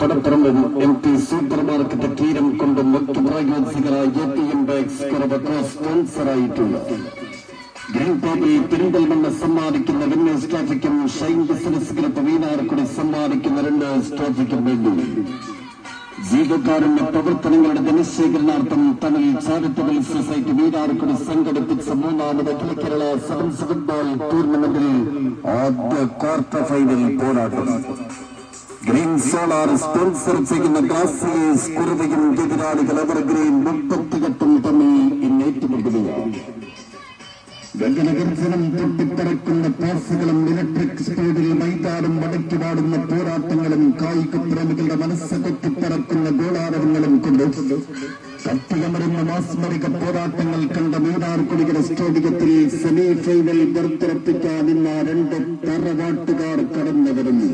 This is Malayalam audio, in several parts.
പടപ്പറമ്പും എം പി സൂപ്പർ മാർക്കറ്റ് കീരം കൊണ്ട് മറ്റു പ്രായോജികരായ എ ടി എം ബാഗ്സ് കുറവൊക്കെ സ്പോൺസറായിട്ടുള്ള ഗ്രീൻ ടേബിൾ പെരിന്തൽമണ്ണ സമ്മാനിക്കുന്ന വിന്നേഴ്സ് ട്രോഫിക്കും ഷൈൻ ബിസിനസ് ഗ്രൂപ്പ് വീനാർക്കുടി സമ്മാനിക്കുന്ന രണ്ടേഴ്സ് ട്രോഫിക്കും വേണ്ടി. ജീവകാരുണ്യ പ്രവർത്തനങ്ങളുടെ ധനശേഖരണാർത്ഥം തമിഴ് ചാരിറ്റബിൾ സൊസൈറ്റി വീരാർക്കുടി സംഘടിപ്പിച്ച മൂന്നാമത് കേരള സെവൻസ് ഫുട്ബോൾ ടൂർണമെന്റിൽ ആദ്യ ക്വാർട്ടർ ഫൈനൽ പോരാട്ടം. ഗ്രീൻ സോളാർ സ്പോൺസർ ചെയ്യുന്ന ഗ്ലാസിയേഴ്സ് കുറവയും എതിരാളികൾ എവർഗ്രീൻ മുപ്പത്തിയെട്ടും തമ്മിൽ ഇന്ന് ഏറ്റുമുട്ടുകയാണ്. ഗഗനഗർജനം പൊട്ടിപ്പറക്കുന്ന പാസുകളും ഇലക്ട്രിക് സ്പീഡിൽ മൈതാനം വടക്കുപാടുന്ന പോരാട്ടങ്ങളും കായിക പ്രേമികളുടെ മനസ്സ് കൊത്തിപ്പറക്കുന്ന ഗോളാരവങ്ങളും കൊണ്ട് കത്തിയമരുന്ന മാസ്മരിക പോരാട്ടങ്ങൾ കണ്ട മൂന്നാർക്കുടിയുടെ സ്റ്റേഡിയത്തിൽ സെമി ഫൈനൽ പുറത്തുറപ്പിക്കാൻ ഇന്ന് രണ്ട് തറവാട്ടുകാർ കടന്നു വരുന്നു.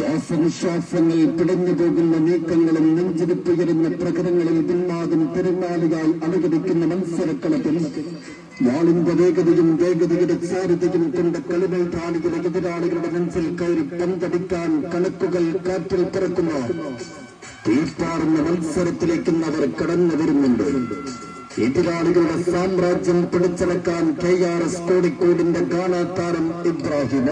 ശ്വാസനിശ്വാസങ്ങൾ പിടഞ്ഞു പോകുന്ന നീക്കങ്ങളും നെഞ്ചിരിപ്പുയരുന്ന പ്രകടനങ്ങളിൽ പിന്മാകും പെരുമാളിയായി അനുകരിക്കുന്ന മത്സരക്കളത്തിൽ വാളിന്റെ വേഗതയും വേഗതയുടെ ചാരുതയും കൊണ്ട് കളിമൽ താളികളെ എതിരാളികളുടെ നെഞ്ചിൽ കയറി പന്തടിക്കാൻ കണക്കുകൾ കാറ്റിൽ പറക്കുന്നു തീർപ്പാറുന്ന മത്സരത്തിലേക്ക് അവർ കടന്നു വരുന്നുണ്ട്. എതിരാളികളുടെ സാമ്രാജ്യം പിടിച്ചടക്കാൻ കെ ആർ എസ് കോഴിക്കോടിന്റെ ഗാനാതാരം ഇബ്രാഹിം.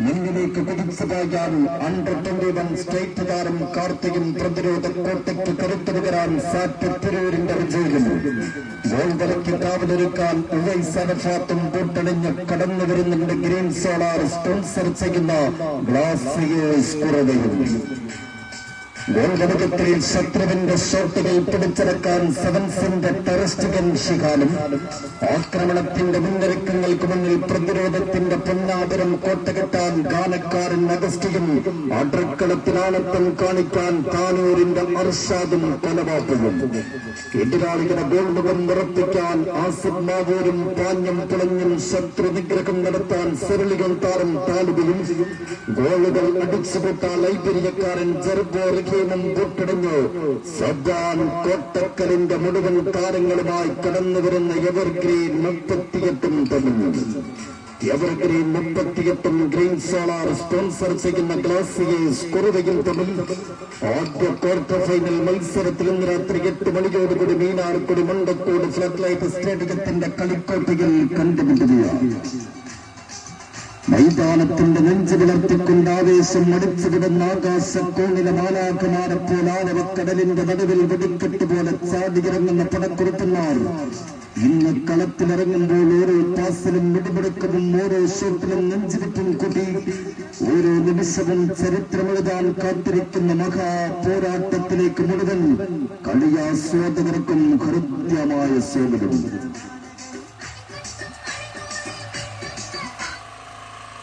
മുന്നിലേക്ക് കുതിച്ചതാകാൻ അണ്ടർ ട്വന്റി വൺ സ്റ്റേറ്റ് താരം കാർത്തികും പ്രതിരോധ കോട്ടയ്ക്ക് കരുത്തുപകരാൻ സാറ്റ് തിരൂരിന്റെ വിജയം ഗോൾ വിലയ്ക്ക് കാവലൊരുക്കാൻ ഉവൈസ് അനഫാത്തും കൂട്ടണിഞ്ഞ് കടന്നു വരുന്നുണ്ട് ഗ്രീൻ സോളാർ സ്പോൺസർ ചെയ്യുന്ന ഗ്ലാസ് ഗോൾഘടകത്തിൽ ശത്രുവിന്റെ ഷോട്ടുകൾ പിടിച്ചെടുക്കാൻ സെവൻസിന്റെ ടെറസ്റ്റുകൾ ശിഖാനും ആക്രമണത്തിന്റെ മുന്നൊരുക്കങ്ങൾക്ക് മുന്നിൽ പ്രതിരോധത്തിന്റെ പൊന്നാപുരം കോട്ടകെട്ടാൻ ഗാനക്കാരൻ അഗസ്റ്റിയും അടുക്കളത്തിലാണത്തം കാണിക്കാൻ താനൂരിന്റെ അർഷാദും കൊലപാതകവും. എതിരാളികളുടെ ഗോൾമുഖം നിറപ്പിക്കാൻ ആസിഫ് മാവൂരും പാന്യം തുളഞ്ഞും ശത്രു നിഗ്രഹം നടത്താൻ സെരളികൾ താരം താലുകയും ഗോളുകൾ അടിച്ചുപെട്ട ലൈബ്രിയക്കാരൻ ജെർബോ റഹീമും കൂട്ടിടുന്നു സദ്ദാൻ കോട്ടക്കലിന്റെ മുഴുവൻ താരങ്ങളുമായി കടന്നു വരുന്ന എവർഗ്രീൻ മുപ്പത്തിയെട്ടും തെളിഞ്ഞു. എവർഗ്രീൻ മുപ്പത്തിയെട്ടും ഗ്രീൻ സോളാർ സ്പോൺസർ ചെയ്യുന്ന ഗ്ലാസിയേഴ്സ് കുറുവയും തമ്മിൽ ആദ്യ ക്വാർട്ടർ ഫൈനൽ മത്സരത്തിൽ ഇന്ന് രാത്രി എട്ട് മണിയോടുകൂടി മീനാർക്കുടി മുണ്ടക്കോട് ഫ്ലഡ് ലൈറ്റ് സ്റ്റേഡിയത്തിന്റെ കളിക്കോട്ടയിൽ കണ്ടുപിടിക്കുകയാണ് മൈതാനത്തിന്റെ നെഞ്ചു വിളർത്തിക്കൊണ്ട് ആവേശം മടിച്ചുവിടുന്ന ആകാശക്കോണിലെ മാലാഖമാരപ്പോൾ ആനവക്കടലിന്റെ നടുവിൽ വെടിക്കെട്ട് പോലെ ചാടിയിറങ്ങുന്ന പടക്കുറുപ്പന്മാർ. ഇന്ന് കളത്തിലിറങ്ങുമ്പോൾ ഓരോ പാസിലും മിടിപിടുക്കവും ഓരോ ഷോട്ടിലും നെഞ്ചിരിപ്പും കൂട്ടി ഓരോ നിമിഷവും ചരിത്രമെഴുതാൻ കാത്തിരിക്കുന്ന മഹാ പോരാട്ടത്തിലേക്ക് മുഴുവൻ കളിയാസ്വാദകർക്കും ഹൃദ്യമായ സ്വാഗതം.